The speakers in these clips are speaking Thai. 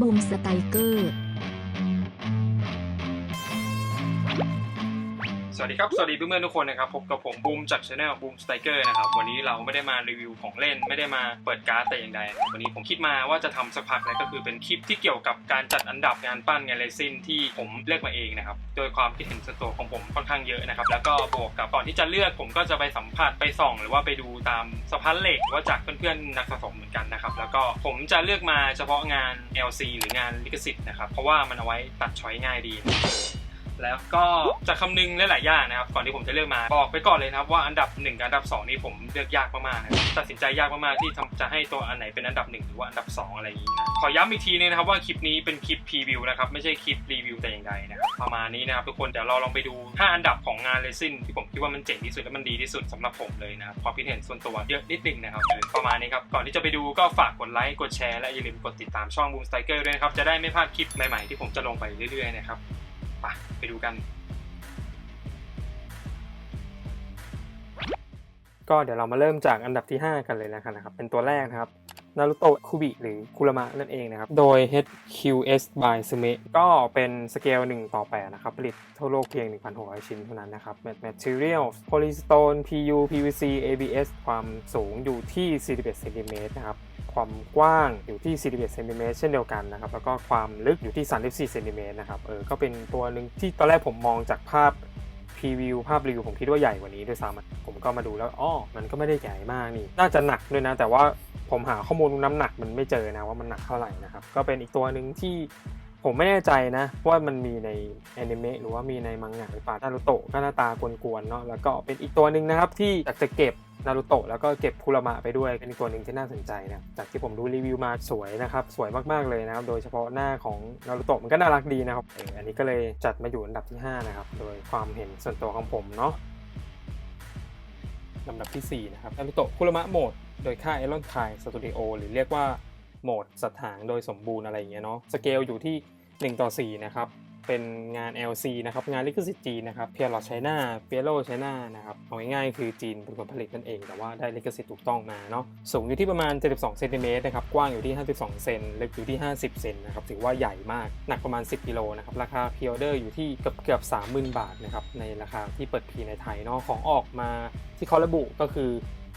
บูมสไตเกอร์ สวัสดีครับ สวัสดีเพื่อนๆทุกคนนะครับ พบกับผมบูมจากช anel บูมสไตเกอร์นะครับ วันนี้เราไม่ได้มารีวิวของเล่น ไม่ได้มาเปิดการ์ดแต่อย่างใด วันนี้ผมคิดมาว่าจะทำสักพักแล้วก็คือเป็นคลิปที่เกี่ยวกับการจัดอันดับงานปั้นงานเลซินที่ผมเลือกมาเองนะครับ โดยความคิดเห็นส่วนตัวของผมค่อนข้างเยอะนะครับ แล้วก็บวกกับก่อนที่จะเลือกผมก็จะไปสัมผัสไปส่อง หรือว่าไปดูตามสะพานเหล็กหรือว่าจากเพื่อนๆนักสะสมเหมือนกันนะครับ แล้วก็ผมจะเลือกมาเฉพาะงาน LC หรืองานลิขสิทธิ์นะครับ เพราะว่ามันเอาไว้ตัดช้อยง่ายดีนะคร แล้วก็จะคำนึงหลายๆอย่างนะครับ ก่อนที่ผมจะเลือกมา บอกไปก่อนเลยนะครับว่าอันดับ1กับอันดับ 2 นี่ผมเลือกยากมากๆนะครับตัดสินใจยากมากๆที่จะให้ตัวอันไหนเป็นอันดับ 1 หรือว่าอันดับ 2 อะไรอย่างนี้นะขอย้ำอีกทีนึงนะครับว่าคลิปนี้เป็นคลิปพรีวิวนะครับไม่ใช่คลิปรีวิวแต่อย่างใดนะครับประมาณนี้นะครับทุกคนเดี๋ยวเราลองไปดู 5 อันดับของงานเลซินที่ผมคิดว่ามันเจ๋งที่สุดและมันดีที่สุดสำหรับผมเลยนะครับความคิดเห็นส่วนตัวเยอะนิดนึงนะครับประมาณนี้ครับก่อนที่จะไปดูก็ฝากกดไลค์กดแชร์และอย่าลืมกดติดตามช่องบูมสไตเกอร์ด้วยนะครับจะได้ไม่พลาดคลิปใหม่ๆที่ผมจะลงไปเรื่อยๆนะครับ ไปไปดูกัน ก็เดี๋ยวเรามาเริ่มจากอันดับที่ 5 กันเลยแล้วกันนะครับ เป็นตัวแรกนะครับนารุโตะคูบิหรือคุรมะนั่นเองนะครับ โดย HQS by Sume ก็เป็นสเกล 1 ต่อ8นะครับ ผลิตทั่วโลกเพียง 1,600 ชิ้นเท่านั้นนะครับ Material Polystone PU PVC ABS ความสูงอยู่ที่ 41เซนติเมตรนะครับ ความกว้างอยู่ที่ 41เซนติเมตรเช่นเดียวกันนะครับ แล้วก็ความลึกอยู่ที่ 34เซนติเมตรนะครับ เออ ก็เป็นตัวหนึ่งที่ตอนแรกผมมองจากภาพพรีวิวภาพรีวิวผมคิดว่าใหญ่กว่านี้ด้วยซ้ำผมก็มาดูแล้วอ๋อมันก็ไม่ได้ใหญ่มากนี่ น่าจะหนักด้วยนะ แต่ว่าผมหาข้อมูลน้ำหนักมันไม่เจอนะว่ามันหนักเท่าไหร่นะครับ ก็เป็นอีกตัวหนึ่งที่ผมไม่แน่ใจนะว่ามันมีในแอนิเมะหรือว่ามีในมังงะหรือเปล่านารุโตะก็หน้าตากวนๆเนาะแล้วก็เป็นอีกตัวหนึ่งนะครับที่อยากจะเก็บ นารุโตะแล้วก็เก็บคุรามะไปด้วยเป็นตัวหนึ่งที่น่าสนใจนะจากที่ผมดูรีวิวมาสวยนะครับสวยมากๆเลยนะครับโดยเฉพาะหน้าของนารุโตะมันก็น่ารักดีนะครับอ,อันนี้ก็เลยจัดมาอยู่อันดับที่ห้านะครับ โดยความเห็นส่วนตัวของผมเนาะลำดับที่ 4 นะครับนารุโตะคุรามะโหมดโดยค่ายเอลอนไคสตูดิโอหรือเรียกว่าโหมดสัตว์หางโดยสมบูรณ์อะไรอย่างเงี้ยเนาะสเกลอยู่ที่ 1 ต่อ 4 นะครับ เป็นงาน LC นะครับ งานลิขสิทธิ์จีนนะครับเพียร์ลอไชน่าเปียโรไชน่านะครับเอาง่ายๆคือจีนเป็นคนผลิตนั่นเอง แต่ว่าได้ลิขสิทธิ์ถูกต้องมาเนาะสูงอยู่ที่ประมาณ 72เซนติเมตรนะครับกว้างอยู่ที่ 52 เซนลึกอยู่ที่ 50 เซนนะครับถือว่าใหญ่มากหนักประมาณ 10กิโลนะครับราคาพ r ออเดอร์อยู่ที่เกือบเกือบ30,000 บาทนะครับในราคาที่เปิดพีในไทยเนาะของออกมาที่เขาระบุก็คือ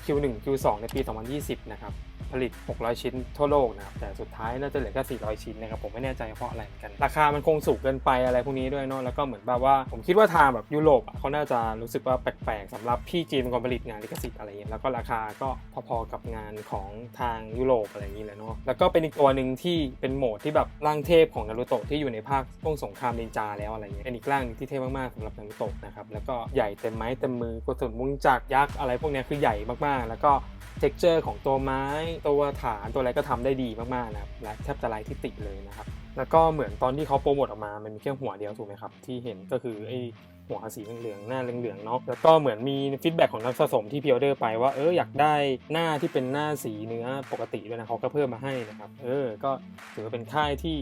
Q1 Q2 ในปี 2020 นะครับ ผลิต 600 ชิ้นทั่วโลกนะครับแต่สุดท้ายน่าจะเหลือแค่ 400 ชิ้นนะครับผมไม่แน่ใจเพราะอะไรกัน ราคามันคงสูงเกินไปอะไรพวกนี้ด้วยเนาะแล้วก็เหมือนแบบว่าผมคิดว่าทางแบบยุโรปอะเขาน่าจะรู้สึกว่าแปลกๆสำหรับพี่จีนเป็นคนผลิตงานลิขสิทธิ์อะไรเงี้ยแล้วก็ราคาก็พอๆกับงานของทางยุโรปอะไรอย่างนี้เลยเนาะแล้วก็เป็นอีกตัวหนึ่งที่เป็นโหมดที่แบบร่างเทพของนารูโตะที่อยู่ในภาคช่วงสงครามนินจาแล้วอะไรเงี้ยเป็นอีกร่างที่เทพมากๆสำหรับนารูโตะนะครับแล้วก็ใหญ่เต็มไม้เต็มมือกระสุนมุงจักยักษ์อะไรพวกนี้คือใหญ่มากๆ แล้วก็เท็กเจอร์ของตัวไม้ตัวฐานตัวอะไรก็ทำได้ดีมากๆนะครับและแทบจะไร้ที่ติเลยนะครับ แล้วก็เหมือนตอนที่เขาโปรโมทออกมา มันมีแค่หัวเดียวถูกไหมครับ ที่เห็นก็คือไอ้หัวสีเหลืองๆหน้าเหลืองๆเนาะแล้วก็เหมือนมีฟีดแบ็กของนักสะสมที่พิออเดอร์ไปว่าเอออยากได้หน้าที่เป็นหน้าสีเนื้อปกติด้วยนะเขาก็เพิ่มมาให้นะครับเออก็ถือว่าเป็นค่ายที่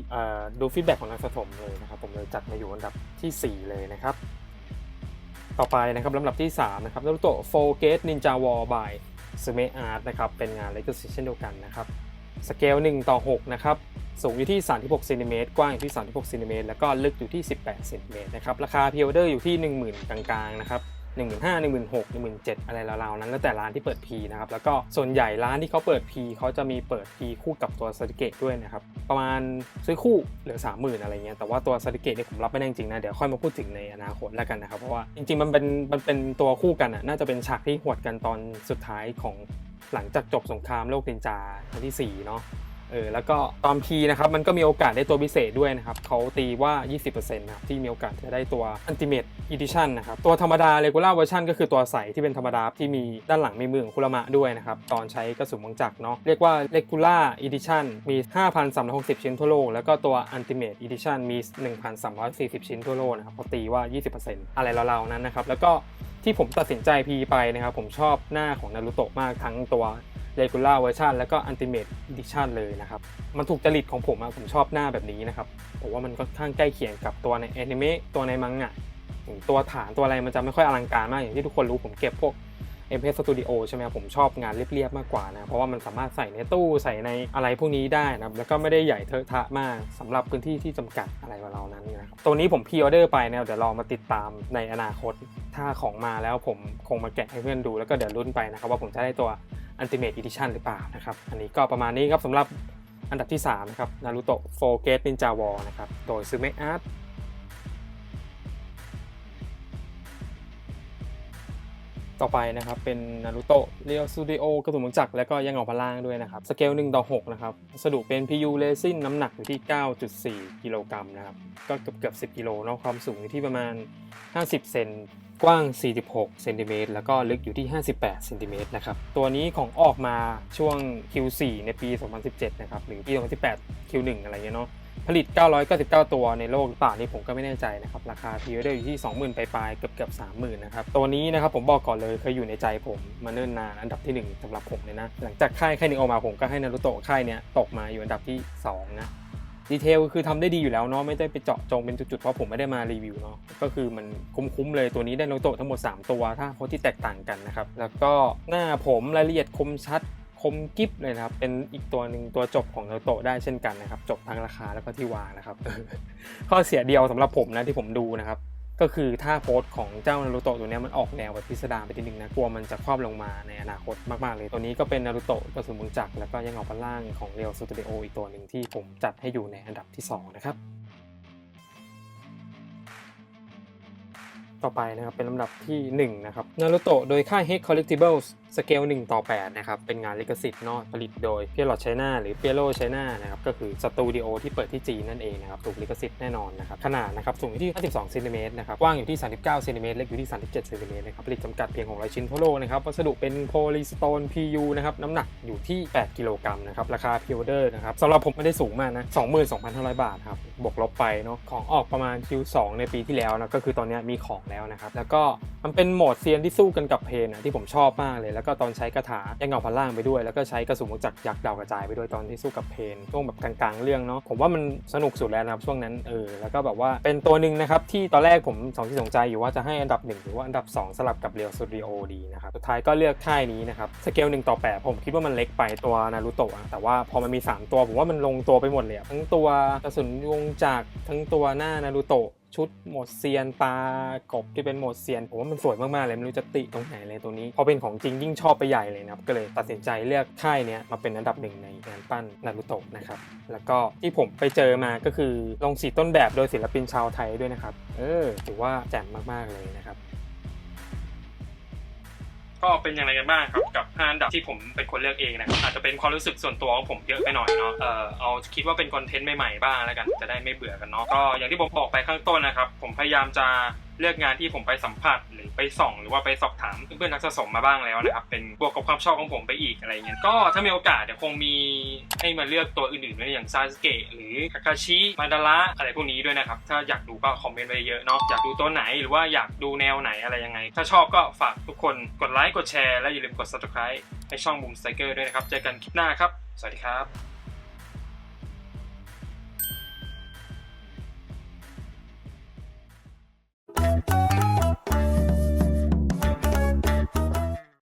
ดูฟีดแบ็กของนักสะสมเลยนะครับผมเลยจัดมาอยู่อันดับทีสี่4 เลยนะครับต่อไปนะครับลำดับที่3นะครับนารุโตะโฟเกตนินจาวอลบาย สเมอาร์ตนะครับเป็นงานเลกซิเช่นเดียวกันนะครับสเกล1ต่อ6นะครับสูงอยู่ที่ 36เซนติเมตรกว้างอยู่ที่ 36เซนติเมตรแล้วก็ลึกอยู่ที่ 18เซนติเมตรนะครับราคาพิออเดอร์อยู่ที่ 10,000 กลางๆนะครับ 1 5 0 0 0 16 0 0 17อะไรราวๆนั้นแล้วแต่ร้านที่เปิด P นะครับแล้วก็ส่วนใหญ่ร้านที่เขาเปิด P เขาจะมีเปิด P คู่กับตัวสติเกตด้วยนะครับประมาณซื้อคู่เหลือ 30,000 อะไรเงี้ยแต่ว่าตัวสติเกตเนี่ยผมรับไม่ได้จริงนะเดี๋ยวค่อยมาพูดถึงในอนาคตแล้วกันนะครับเพราะว่าจริงๆมันเป็นมันเป็นตัวคู่กันอะน่าจะเป็นฉากที่หวดกันตอนสุดท้ายของหลังจากจบสงครามโลกนินจาครั้งที่สี่เนาะ เออแล้วก็ตอน P นะครับมันก็มีโอกาสได้ตัวพิเศษด้วยนะครับเขาตีว่า 20%นะครับที่มีโอกาสจะได้ตัว Ultimate Edition นะครับตัวธรรมดา Regular Version ก็คือตัวใสที่เป็นธรรมดาที่มีด้านหลังมีมือของคุรามะด้วยนะครับตอนใช้กระสุนมังจักรเนาะเรียกว่า Regular Edition มี 5,360 ชิ้นทั่วโลก แล้วก็ตัว Ultimate Edition มี 1,340 ชิ้นทั่วโลกนะครับเขาตีว่า 20%อะไรเราๆนั้นนะครับแล้วก็ที่ผมตัดสินใจ P ไปนะครับผมชอบหน้าของนารูโตะมากทั้งตัว regular version แล้วก็ ultimate edition เลยนะครับ มันถูกจริตของผมอะผมชอบหน้าแบบนี้นะครับผมว่ามันค่อนข้างใกล้เคียงกับตัวในแอนิเมะตัวในมังงะตัวฐานตัวอะไรมันจะไม่ค่อยอลังการมากอย่างที่ทุกคนรู้ผมเก็บพวก m p s Studio ใช่ไหมครับผมชอบงานเรียบๆมากกว่านะ เพราะว่ามันสามารถใส่ในตู้ใส่ในอะไรพวกนี้ได้นะครับ แล้วก็ไม่ได้ใหญ่เทอะทะมากสำหรับพื้นที่ที่จำกัดอะไรของเรานั้นนะครับตัวนี้ผมพรีออเดอร์ไปนะเดี๋ยวลองมาติดตามในอนาคต ถ้าของมาแล้วผมคงมาแกะให้เพื่อนดูแล้วก็เดี๋ยวลุ้นไปนะครับว่าผมจะได้ตัว Ultimate Edition หรือเปล่านะครับ อันนี้ก็ประมาณนี้ครับสำหรับอันดับที่ 3 นะครับ Naruto 4 Gate Ninja War นะครับ โดยซูเมะอาร์ตต่อไปนะครับเป็น Naruto Real Studio กระสุนมือจักรและก็ยังออกพล่างด้วยนะครับ สเกล1ต่อ6นะครับสดุเป็น PU Resin น้ำหนักอยู่ที่ 9.4 กิโลกรัมนะครับ ก็เกือบเกือบ 10 กิโลเนาะความสูงอยู่ที่ประมาณ 50 เซน กว้าง 46 เซนติเมตรแล้วก็ลึกอยู่ที่ 58 เซนติเมตรนะครับ ตัวนี้ของออกมาช่วง Q4 ในปี 2017 นะครับ หรือปี 2018 Q1 อะไรเงี้ยเนาะ ผลิต 999 ตัวในโลกปล่านี่ผมก็ไม่แน่ใจนะครับ ราคาพีเดอร์อยู่ที่ 20,000 ปลายๆ เกือบเกือบ30,000 นะครับ ตัวนี้นะครับผมบอกก่อนเลยเคยอยู่ในใจผมมาเนิ่นนานอันดับที่ 1สำหรับผมเลยนะ หลังจากค่ายค่ายหนึงออกมาผมก็ให้นารูโตะค่ายเนี้ยตกมาอยู่อันดับที่ 2 นะ ดีเทลคือทำได้ดีอยู่แล้วเนาะไม่ได้ไปเจาะจงเป็นจุดๆเพราะผมไม่ได้มารีวิวเนาะก็คือมันคุ้มๆเลยตัวนี้ได้นโตทั้งหมด 3 ตัวถ้าโพสที่แตกต่างกันนะครับแล้วก็หน้าผมรายละเอียดคมชัดคมกิฟเลยนะครับ เป็นอีกตัวหนึ่งตัวจบของนโตได้เช่นกันนะครับ จบทั้งราคาแล้วก็ที่วางนะครับ ข้อเสียเดียวสำหรับผมนะที่ผมดูนะครับ ก็คือถ้าโพสต์ของเจ้านารูโตะตัวนี้มันออกแนวแบบพิสดารไปทีนึงนะกลัวมันจะคว่ำลงมาในอนาคตมาก ๆ เลย ตัวนี้ก็เป็นนารูโตะกระสุนมือจักรแล้วก็ยังออกมาล่างของเรียวสตูดิโออีกตัวหนึ่งที่ผมจัดให้อยู่ในอันดับที่ 2 นะครับ ต่อไปนะครับเป็นลำดับทีหนึ่1 นะครับนารูโตะโดยค่าย Head Collectibles สเกล1ต่อ8นะครับเป็นงานลิขสิทธิ์เนอะผลิตโดยเปียโรไชน่าหรือเปียโรไชน่านะครับก็คือสตูดิโอที่เปิดที่จีนนั่นเองนะครับถูกลิขสิทธิ์แน่นอนนะครับขนาดนะครับสูงอยู่ที่ 52เซนติเมตรนะครับกว้างอยู่ที่ 39เซนติเมตรเล็กอยู่ที่ 37เซนติเมตรนะครับผลิตจำกัดเพียง600ชิ้นทั่วโลกนะครับวัสดุเป็นโพลีสโตน PU นะครับน้ำหนักอยู่ที่ 8 กิโลกรัมนะครับราคาพิออเดอร์นะครับสำหรับผมไม่ได้สูงมากนะ22,500 บาทครับบวกลบไปเนาะของออกประมาณ Q2 ในปีที่แล้วนะก็คือตอนนี้มีของแล้วนะครับแล้วก็มันเป็นโหมดเซียนที่สู้กันกับเพนอะที่ผมชอบมากเลยแล้วก็ตอนใช้คาถายังเงาพันล่างไปด้วย แล้วก็ใช้กระสุนจากยักษ์ดาวกระจายไปด้วยตอนที่สู้กับเพนช่วงแบบกลางๆเรื่องเนาะผมว่ามันสนุกสุดแล้วนะครับช่วงนั้นเออแล้วก็แบบว่าเป็นตัวหนึ่งนะครับที่ตอนแรกผมสองที่สนใจอยู่ว่าจะให้อันดับ 1 หรือว่าอันดับ 2 สลับกับเรียวสตูดิโอดีนะครับสุดท้ายก็เลือกค่ายนี้นะครับสเกล1ต่อ8ผมคิดว่ามันเล็กไปตัวนารูโตะแต่ว่าพอมันมี 3 ตัวผมว่ามันลงตัวไปหมดเลยทั้งตัวกระสุนวงจักทั้งตัวหน้านารูโตะ ชุดโหมดเซียนตากบที่เป็นโหมดเซียนผมว่ามันสวยมากๆเลยไม่รู้จะติตรงไหนเลยตัวนี้พอเป็นของจริงยิ่งชอบไปใหญ่เลยนะครับก็เลยตัดสินใจเลือกค่ายเนี้ยมาเป็นอันดับหนึ่งในงานปั้นนารูโตะนะครับแล้วก็ที่ผมไปเจอมาก็คือลงสีต้นแบบโดยศิลปินชาวไทยด้วยนะครับเออถือว่าแจ่มมากๆเลยนะครับ ก็เป็นอย่างไรกันบ้างครับกับ5อันดับที่ผมเป็นคนเลือกเองนะครับอาจจะเป็นความรู้สึกส่วนตัวของผมเยอะไปหน่อยเนาะเออเอาคิดว่าเป็นคอนเทนต์ใหม่ๆบ้างแล้วกันจะได้ไม่เบื่อกันเนาะก็อย่างที่ผมบอกไปข้างต้นนะครับผมพยายามจะ เลือกงานที่ผมไปสัมผัสหรือไปส่อง หรือว่าไปสอบถามเพื่อนๆนักสะสมมาบ้างแล้วนะครับเป็นบวกกับความชอบของผมไปอีกอะไรเงี้ยก็ถ้ามีโอกาสเดี๋ยวคงมีให้มาเลือกตัวอื่นๆด้วยอย่างซาสเกะหรือคาคาชิมาดาระอะไรพวกนี้ด้วยนะครับถ้าอยากดูก็คอมเมนต์ไว้เยอะเนาะอยากดูตัวไหนหรือว่าอยากดูแนวไหนอะไรยังไง ถ้าชอบก็ฝากทุกคนกดไลค์กดแชร์และอย่าลืมกด subscribe ให้ช่องบูมสไตเกอร์ด้วยนะครับเจอกันคลิปหน้าครับ สวัสดีครับ